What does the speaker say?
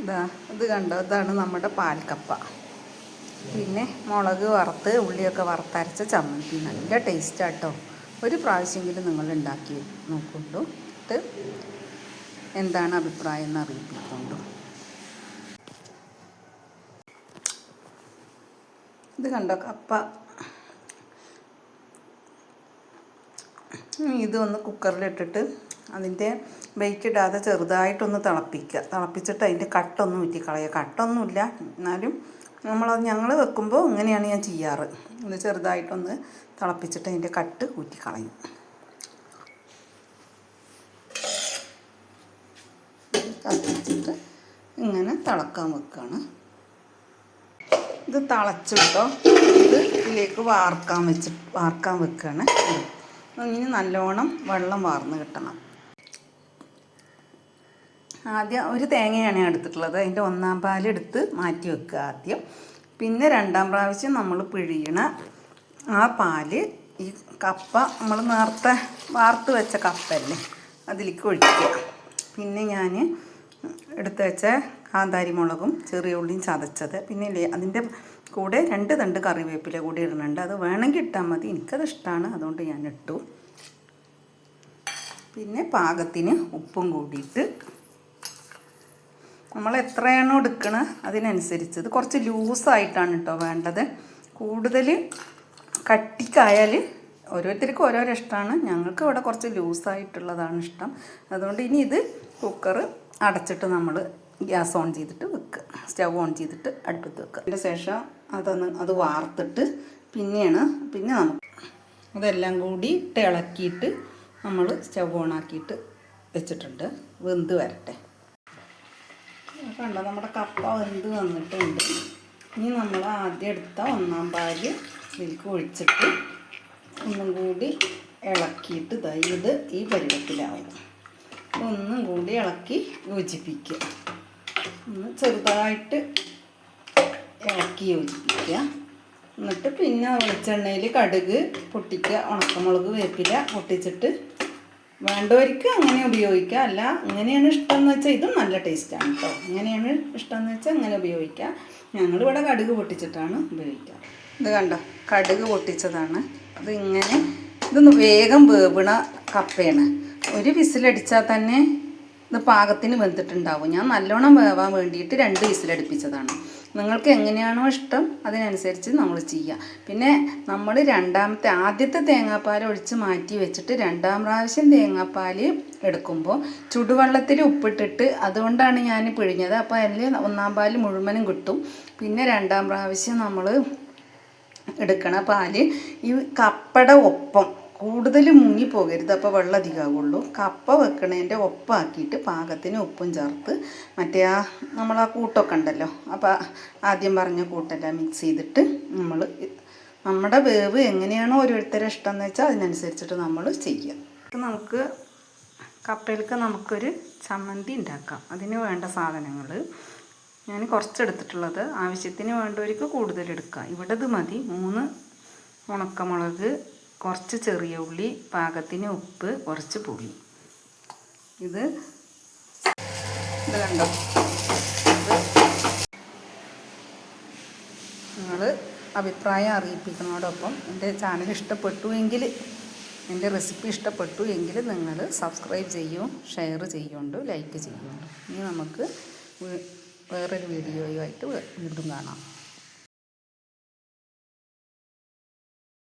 ഇതാ ഇത് കണ്ടോ? ഇതാണ് നമ്മുടെ പാൽക്കപ്പ. പിന്നെ മുളക് വറുത്ത് ഉള്ളിയൊക്കെ വറുത്തരച്ച ചമ്മന്തി. നല്ല ടേസ്റ്റാട്ടോ ഒരു പ്രാവശ്യമെങ്കിലും നിങ്ങൾ ഉണ്ടാക്കി നോക്കുള്ളൂ എന്നിട്ട് എന്താണ് അഭിപ്രായം എന്ന് അറിയിപ്പിക്കൊണ്ടു ഇത് കണ്ടോ കപ്പ? ഇതൊന്ന് കുക്കറിലിട്ടിട്ട് അതിന്റെ വെയിറ്റ് ഇടാതെ ചെറുതായിട്ടൊന്ന് തിളപ്പിക്കുക. തിളപ്പിച്ചിട്ട് അതിന്റെ കട്ടൊന്നും ഊറ്റിക്കളയുക. കട്ടൊന്നുമില്ല. എന്നാലും നമ്മളത് ഞങ്ങൾ വെക്കുമ്പോൾ ഇങ്ങനെയാണ് ഞാൻ ചെയ്യാറ്. ഒന്ന് ചെറുതായിട്ടൊന്ന് തിളപ്പിച്ചിട്ട് അതിന്റെ കട്ട് ഊറ്റിക്കളയും. തിളപ്പിച്ചിട്ട് ഇങ്ങനെ തിളക്കാൻ വെക്കുകയാണ് ഇത് തിളച്ചിട്ടോ ഇത് ഇതിലേക്ക് വാർക്കാൻ വെച്ച് വാർക്കാൻ വെക്കുകയാണ് ഇനി നല്ലോണം വെള്ളം വാർന്ന് കിട്ടണം. ആദ്യം ഒരു തേങ്ങയാണ് ഞാൻ എടുത്തിട്ടുള്ളത്. അതിന്റെ ഒന്നാം പാലെടുത്ത് മാറ്റി വെക്കുക ആദ്യം. പിന്നെ രണ്ടാം പ്രാവശ്യം നമ്മൾ പിഴിയണ ആ പാൽ ഈ കപ്പ നമ്മൾ നേരത്തെ വാർത്ത് വെച്ച കപ്പല്ലേ അതിലേക്ക് ഒഴിക്കുക. പിന്നെ ഞാൻ എടുത്ത് വെച്ച കാന്താരി മുളകും ചെറിയ ഉള്ളിയും ചതച്ചത്. പിന്നെ അതിന്റെ കൂടെ രണ്ട് തണ്ട് കറിവേപ്പില കൂടി ഇടുന്നുണ്ട്. അത് വേണമെങ്കിൽ ഇട്ടാൽ മതി. എനിക്കത് ഇഷ്ടമാണ്. അതുകൊണ്ട് ഞാൻ ഇട്ടു. പിന്നെ പാകത്തിന് ഉപ്പും കൂടിയിട്ട് നമ്മൾ എത്രയാണോ എടുക്കണത് അതിനനുസരിച്ച്. ഇത് കുറച്ച് ലൂസായിട്ടാണ് കേട്ടോ വേണ്ടത്. കൂടുതൽ കട്ടിക്കായാൽ ഓരോരുത്തർക്കും ഓരോരോ ഇഷ്ടമാണ്. ഞങ്ങൾക്ക് ഇവിടെ കുറച്ച് ലൂസായിട്ടുള്ളതാണ് ഇഷ്ടം. അതുകൊണ്ട് ഇനി ഇത് കുക്കർ അടച്ചിട്ട് നമ്മൾ ഗ്യാസ് ഓൺ ചെയ്തിട്ട് വെക്കുക. സ്റ്റവ് ഓൺ ചെയ്തിട്ട് അടുപ്പത്ത് വെക്കുക. അതിന്റെ ശേഷം അതൊന്ന് അത് വാർത്തിട്ട് പിന്നെയാണ് പിന്നെ നമുക്ക് അതെല്ലാം കൂടി ഇളക്കിയിട്ട് നമ്മൾ സ്റ്റവ് ഓൺ ആക്കിയിട്ട് വെച്ചിട്ടുണ്ട്. വെന്ത് വരട്ടെ. കണ്ടോ നമ്മുടെ കപ്പ വെന്ത് വന്നിട്ടുണ്ട്. ഇനി നമ്മൾ ആദ്യം എടുത്ത ഒന്നാം പാൽ ഇതിലേക്ക് ഒഴിച്ചിട്ട് ഒന്നും കൂടി ഇളക്കിയിട്ട് ദാ ഇത് ഈ പരുവത്തിലാവും. ഒന്നും കൂടി ഇളക്കി യോജിപ്പിക്കുക. ഒന്ന് ചെറുതായിട്ട് ഇളക്കി യോജിപ്പിക്കുക. എന്നിട്ട് പിന്നെ വെളിച്ചെണ്ണയിൽ കടുക് പൊട്ടിക്കുക ഉണക്കമുളക് വേപ്പില പൊട്ടിച്ചിട്ട് വേണ്ടവർക്ക് അങ്ങനെ ഉപയോഗിക്കാം. അല്ല അങ്ങനെയാണ് ഇഷ്ടം എന്ന് വെച്ചാൽ ഇതും നല്ല ടേസ്റ്റാണ് കേട്ടോ അങ്ങനെയാണ് ഇഷ്ടം എന്ന് വെച്ചാൽ അങ്ങനെ ഉപയോഗിക്കുക ഞങ്ങളിവിടെ കടുക് പൊട്ടിച്ചിട്ടാണ് ഉപയോഗിക്കുക. ഇത് കണ്ടോ? കടുക് പൊട്ടിച്ചതാണ്. അത് ഇങ്ങനെ ഇതൊന്ന് വേഗം വേവിണ കപ്പയാണ്. ഒരു വിസിലടിച്ചാൽ തന്നെ ഇത് പാകത്തിന് വെന്തിട്ടുണ്ടാവും. ഞാൻ നല്ലോണം വേവാൻ വേണ്ടിയിട്ട് രണ്ട് വിസിലടുപ്പിച്ചതാണ്. നിങ്ങൾക്ക് എങ്ങനെയാണോ ഇഷ്ടം അതിനനുസരിച്ച് നമ്മൾ ചെയ്യുക. പിന്നെ നമ്മൾ രണ്ടാമത്തെ ആദ്യത്തെ തേങ്ങാപ്പാൽ ഒഴിച്ച് മാറ്റി വെച്ചിട്ട് രണ്ടാം പ്രാവശ്യം തേങ്ങാപ്പാൽ എടുക്കുമ്പോൾ ചുടുവെള്ളത്തിൽ ഉപ്പിട്ടിട്ട് അതുകൊണ്ടാണ് ഞാൻ പിഴിഞ്ഞത്. അപ്പോൾ അതിൽ ഒന്നാം പാൽ മുഴുവനും കിട്ടും. പിന്നെ രണ്ടാം പ്രാവശ്യം നമ്മൾ എടുക്കണ പാൽ ഈ കപ്പട ഒപ്പം കൂടുതൽ മുങ്ങി പോകരുത് അപ്പോൾ വെള്ളം അധികമാകുള്ളൂ കപ്പ വെക്കണേന്റെ ഒപ്പാക്കിയിട്ട് പാകത്തിന് ഉപ്പും ചേർത്ത് മറ്റേ ആ നമ്മൾ ആ കൂട്ടൊക്കെ ഉണ്ടല്ലോ. അപ്പോൾ ആദ്യം പറഞ്ഞ കൂട്ടെല്ലാം മിക്സ് ചെയ്തിട്ട് നമ്മൾ നമ്മുടെ വേവ് എങ്ങനെയാണോ ഓരോരുത്തരെ ഇഷ്ടം എന്ന് വെച്ചാൽ അതിനനുസരിച്ചിട്ട് നമ്മൾ ചെയ്യുക നമുക്ക് കപ്പയിലേക്ക് നമുക്കൊരു ചമ്മന്തി ഉണ്ടാക്കാം അതിന് വേണ്ട സാധനങ്ങൾ ഞാൻ കുറച്ചെടുത്തിട്ടുള്ളത്. ആവശ്യത്തിന് വേണ്ടവർക്ക് കൂടുതൽ എടുക്കാം. ഇവിടെ ഇത് മതി. മൂന്ന് ഉണക്കമുളക് കുറച്ച് ചെറിയ ഉള്ളി പാകത്തിന് ഉപ്പ് കുറച്ച് പുളി. ഇത് ഇത് നിങ്ങൾ അഭിപ്രായം അറിയിപ്പിക്കുന്നതോടൊപ്പം എന്റെ ചാനൽ ഇഷ്ടപ്പെട്ടു എങ്കിൽ എന്റെ റെസിപ്പി ഇഷ്ടപ്പെട്ടു എങ്കിൽ നിങ്ങൾ സബ്സ്ക്രൈബ് ചെയ്യും ഷെയർ ചെയ്യുന്നുണ്ട് ലൈക്ക് ചെയ്യുന്നുണ്ട് ഇനി നമുക്ക് വേറൊരു വീഡിയോയുമായിട്ട് വീണ്ടും കാണാം.